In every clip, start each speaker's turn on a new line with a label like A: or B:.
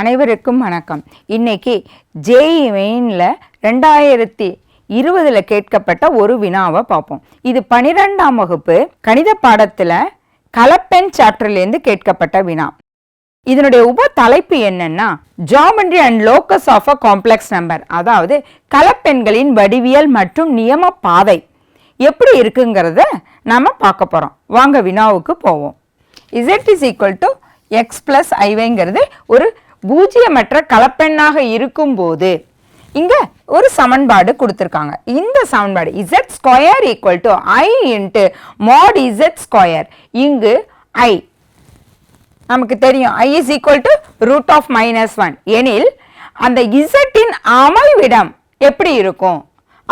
A: அனைவருக்கும் வணக்கம். இன்னைக்கு ஜேஇ மெயினில் ரெண்டாயிரத்தி இருபதில் கேட்கப்பட்ட ஒரு வினாவை பார்ப்போம். இது பனிரெண்டாம் வகுப்பு கணித பாடத்தில் கலப்பெண் சாப்டர்லேருந்து கேட்கப்பட்ட வினா. இதனுடைய உப தலைப்பு என்னன்னா geometry and locus of a complex number அதாவது கலப்பெண்களின் வடிவியல் மற்றும் நியம பாதை எப்படி இருக்குங்கிறத நம்ம பார்க்க போறோம். வாங்க வினாவுக்கு போவோம். Z is equal to x plus ஐவைங்கிறது ஒரு பூஜ்ஜியமற்ற கலப்பெண்ணாக இருக்கும்போது இங்க ஒரு சமன்பாடு கொடுத்துருக்காங்க. இந்த சமன்பாடு z square equal to i into mod z square இங்கு ஐ நமக்கு தெரியும். I is equal to root of minus one எனில் அந்த இசட்டின் அமைவிடம் எப்படி இருக்கும்?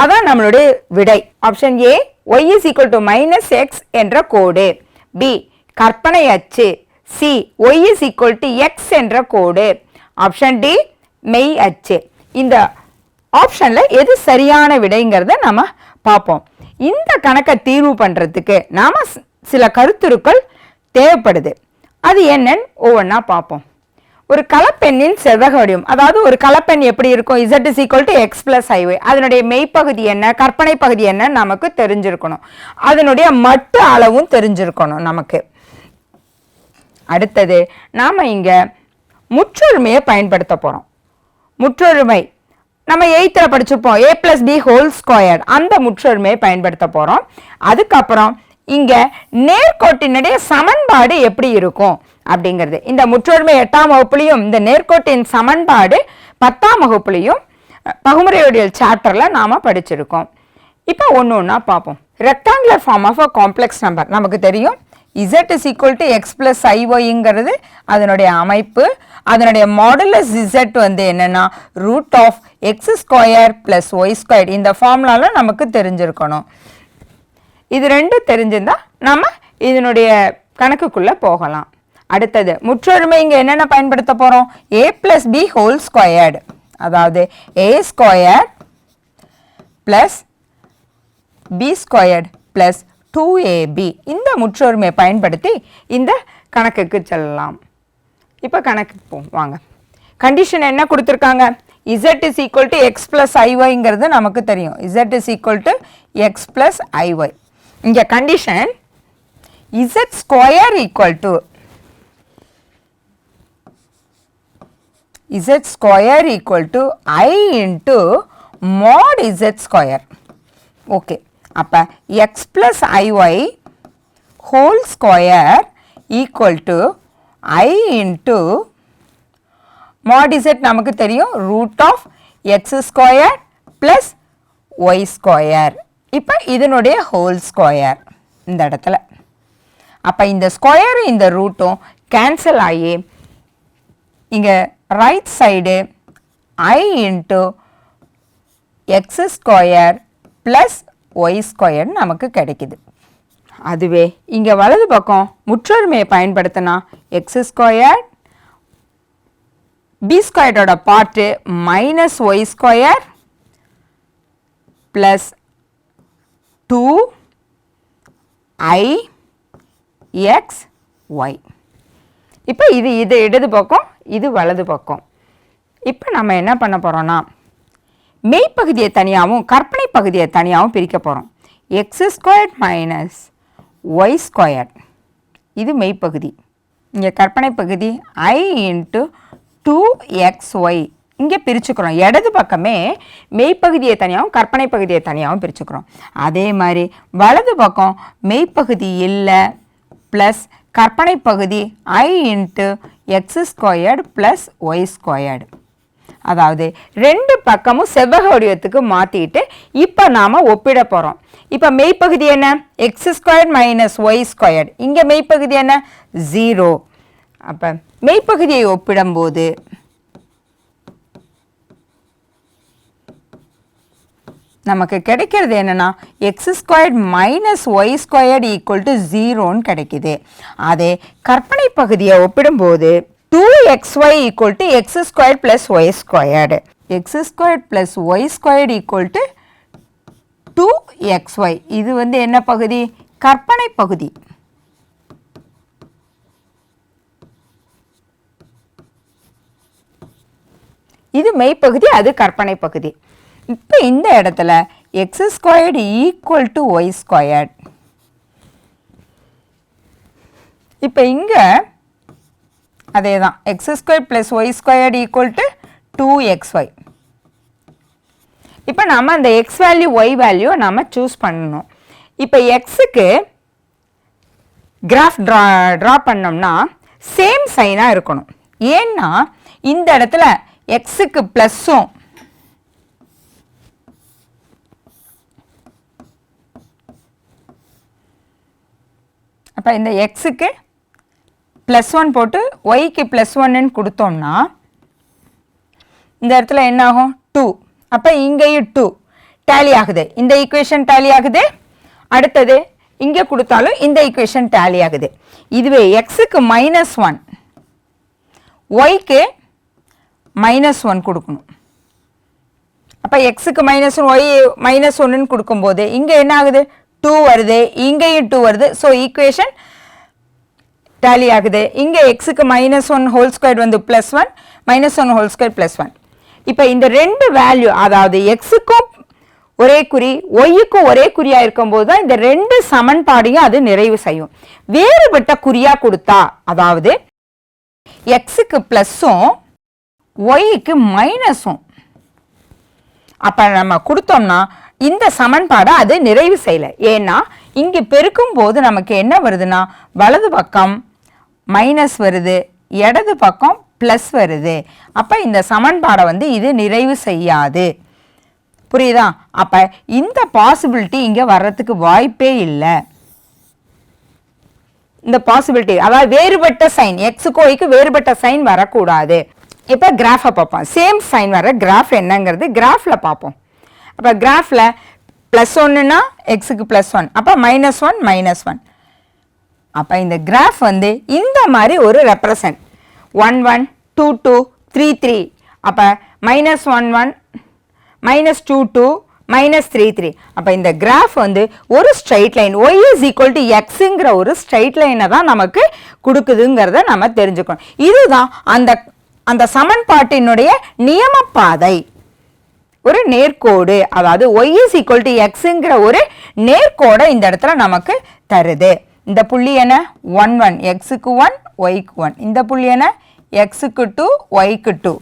A: அதான் நம்மளுடைய விடை. Option A y is equal to minus x என்ற கோடு. பி கற்பனை அச்சு. C y is equal to x என்ற கோடு. ஆப்ஷன் டி மெய் அச்சு. இந்த ஆப்ஷனில் எது சரியான விடைங்கிறத நம்ம பார்ப்போம். இந்த கணக்கை தீர்வு பண்ணுறதுக்கு நாம் சில கருத்துருக்கள் தேவைப்படுது. அது என்னன்னு ஒவ்வொன்றா பார்ப்போம். ஒரு கலப்பெண்ணின் செவ்வக வடிவம் அதாவது ஒரு கலப்பெண் எப்படி இருக்கும்? Z is equal to x plus iy அதனுடைய மெய்ப்பகுதி என்ன? கற்பனை பகுதி என்ன நமக்கு தெரிஞ்சிருக்கணும். அதனுடைய மட்டு அளவும் தெரிஞ்சிருக்கணும் நமக்கு. அடுத்தது நாம் இங்கே முற்றொருமையை பயன்படுத்த போகிறோம் முற்றொருமை. நம்ம எயித்தில் படிச்சிருப்போம். A plus b whole square அந்த முற்றொருமையை பயன்படுத்த போகிறோம் அதுக்கப்புறம் இங்கே நேர்கோட்டினுடைய சமன்பாடு எப்படி இருக்கும் அப்படிங்கிறது. இந்த முற்றொருமை எட்டாம் வகுப்புலையும் இந்த நேர்கோட்டின் சமன்பாடு பத்தாம் வகுப்புலையும் பகுமுறையுடைய சாப்டரில் நாம் படிச்சிருக்கோம். இப்போ ஒன்று ஒன்றா பார்ப்போம். Rectangular form of a complex number நமக்கு தெரியும். Z is equal to x plus ஐஒய்ங்கிறது அதனுடைய அமைப்பு. அதனுடைய மாடுலஸ் z வந்து என்னென்னா root of x square plus y square இந்த ஃபார்முலால நமக்கு தெரிஞ்சிருக்கணும். இது ரெண்டும் தெரிஞ்சிருந்தா நம்ம இதனுடைய கணக்குக்குள்ளே போகலாம். அடுத்தது முற்றொருமை இங்கே என்னென்ன பயன்படுத்த போகிறோம் a plus b whole squared அதாவது a square plus b squared plus two a b இந்த முற்றொருமையை பயன்படுத்தி இந்த கணக்குக்கு செல்லலாம். இப்போ கணக்குக்கு போம் வாங்க. கண்டிஷன் என்ன கொடுத்துருக்காங்க? Z is equal to x plus ஐஒய்ங்கிறது நமக்கு தெரியும். Z is equal to x plus i y இங்கே condition z square equal to z square equal to i into mod z square okay அப்போ x plus i y whole square equal to i into mod z நமக்கு தெரியும் root of x square plus y square இப்போ இதனுடைய whole square இந்த இடத்துல. அப்போ இந்த ஸ்கொயரும் இந்த ரூட்டும் கேன்சல் ஆகி இங்கே right side i into x square plus y square நமக்கு கிடைக்குது. அதுவே. இங்கே வலது பக்கம் முற்றொருமையை பயன்படுத்தினா எக்ஸ் ஸ்கொயர் பி ஸ்கொயரோட part minus y square plus two i x y இப்போ இது இது இடது பக்கம் இது வலது பக்கம். இப்போ நம்ம என்ன பண்ண போகிறோம்னா மெய்ப்பகுதியை தனியாகவும் கற்பனை பகுதியை தனியாகவும் பிரிக்க போகிறோம் x squared minus y squared இது மெய்ப்பகுதி. இங்கே கற்பனை பகுதி i into two x y இங்கே பிரிச்சுக்கிறோம். இடது பக்கமே மெய்ப்பகுதியை தனியாகவும் கற்பனை பகுதியை தனியாகவும் பிரிச்சுக்கிறோம். அதே மாதிரி வலது பக்கம் மெய்ப்பகுதி இல்லை ப்ளஸ் கற்பனை பகுதி i into x squared plus y squared அதாவது ரெண்டு பக்கமும் செவ்வக வடிவத்துக்கு மாற்றிட்டு இப்போ நாம் ஒப்பிட போகிறோம் இப்போ மெய்ப்பகுதி என்ன? X square minus y square இங்கே மெய்ப்பகுதி என்ன? ஜீரோ அப்போ மெய்ப்பகுதியை ஒப்பிடும்போது நமக்கு கிடைக்கிறது என்னென்னா x squared minus y squared equal to ஜீரோன்னு கிடைக்குது. அதே கற்பனை பகுதியை ஒப்பிடும்போது two x y equal to x square plus y squared x square plus y squared equal to two x y இது வந்து என்ன பகுதி? கற்பனை பகுதி. இது மெய்ப்பகுதி அது கற்பனை பகுதி. இப்போ இந்த இடத்துல x squared equal to y squared இப்போ இங்கே அதே தான் x square plus y squared equal to two x y இப்போ நம்ம அந்த எக்ஸ் வேல்யூ ஒய் வேல்யூ நம்ம சூஸ் பண்ணணும். இப்போ எக்ஸுக்கு கிராஃப் ட்ரா ட்ரா பண்ணோம்னா சேம் சைனாக இருக்கணும். ஏன்னா இந்த இடத்துல எக்ஸுக்கு ப்ளஸ்ஸும் அப்போ இந்த எக்ஸுக்கு ப்ளஸ் ஒன் போட்டு ஒய்க்கு ப்ளஸ் ஒன்னு கொடுத்தோம்னா இந்த இடத்துல என்ன ஆகும்? டூ அப்போ இங்கேயும் டூ டேலி ஆகுது. இந்த ஈக்குவேஷன் டேலி ஆகுது. அடுத்தது இங்கே கொடுத்தாலும் இந்த ஈக்குவேஷன் டேலி ஆகுது. இதுவே எக்ஸுக்கு மைனஸ் ஒன் ஒய்க்கு மைனஸ் ஒன் கொடுக்கணும். அப்போ எக்ஸுக்கு மைனஸ் ஒன் ஒய் மைனஸ் ஒன்றுன்னு கொடுக்கும்போது இங்கே என்ன ஆகுது? டூ வருது. இங்கேயும் டூ வருது. ஸோ ஈக்குவேஷன் டேலி ஆகுது. இங்கே எக்ஸுக்கு மைனஸ் ஒன் ஹோல் ஸ்கொயர் வந்து plus one minus one whole square plus one இப்போ இந்த ரெண்டு வேல்யூ அதாவது எக்ஸுக்கும் ஒரே குறி ஒய்க்கும் ஒரே குறியா இருக்கும்போது தான் இந்த ரெண்டு சமன்பாடையும் அது நிறைவு செய்யும். வேறுபட்ட குறியா கொடுத்தா அதாவது எக்ஸுக்கு ப்ளஸ்ஸும் ஒய்க்கு மைனஸும் அப்போ நம்ம கொடுத்தோம்னா இந்த சமன்பாடை அது நிறைவு செய்யலை. ஏன்னா இங்கே பெருக்கும் போது நமக்கு என்ன வருதுன்னா வலது பக்கம் மைனஸ் வருது இடது பக்கம் ப்ளஸ் வருது. அப்போ இந்த சமன்பாடை வந்து இது நிறைவு செய்யாது. புரியுதா? அப்போ இந்த பாசிபிலிட்டி இங்கே வர்றதுக்கு வாய்ப்பே இல்லை. இந்த பாசிபிலிட்டி அதாவது வேறுபட்ட சைன் எக்ஸுக்கு வேறுபட்ட சைன் வரக்கூடாது. இப்போ கிராஃபை பார்ப்போம். சேம் சைன் வர கிராஃப் என்னங்கிறது கிராஃபில் பார்ப்போம். அப்போ கிராஃபில் ப்ளஸ் ஒன்றுனா எக்ஸுக்கு ப்ளஸ் ஒன் அப்போ மைனஸ் ஒன் மைனஸ் ஒன் அப்போ இந்த கிராஃப் வந்து இந்த மாதிரி ஒரு represent one one two two three three அப்போ minus one one minus two two minus three three அப்போ இந்த கிராஃப் வந்து ஒரு straight line y is equal to எக்ஸுங்கிற ஒரு ஸ்ட்ரைட் லைனை தான் நமக்கு கொடுக்குதுங்கிறத நம்ம தெரிஞ்சுக்கணும். இதுதான் அந்த அந்த சமன்பாட்டினுடைய நியமப்பாதை. ஒரு நேர்கோடு. அதாவது ஒய் இஸ் ஈக்குவல் டு எக்ஸுங்கிற ஒரு நேர்கோடை இந்த இடத்துல நமக்கு தருது. இந்த புள்ளி என்ன ஒன் ஒன் எக்ஸுக்கு ஒன் ஒய்க்கு ஒன் இந்த புள்ளி என்ன எக்ஸுக்கு டூ ஒய்க்கு டூ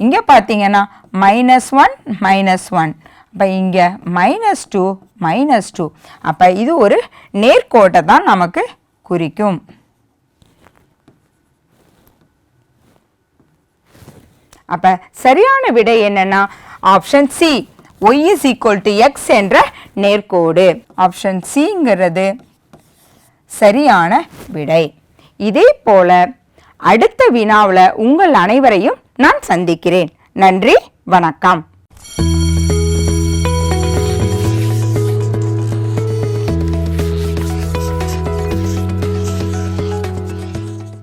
A: இங்கே பார்த்தீங்கன்னா மைனஸ் ஒன் மைனஸ் ஒன் அப்போ இங்கே மைனஸ் டூ மைனஸ் டூ அப்போ இது ஒரு நேர்கோட்டை தான் நமக்கு குறிக்கும். அப்போ சரியான விடை என்னென்னா option C y is equal to x என்ற நேர்கோடு. ஆப்ஷன் சிங்கிறது சரியான விடை. இதே போல அடுத்த வினாவில் உங்கள் அனைவரையும் நான் சந்திக்கிறேன். நன்றி வணக்கம்.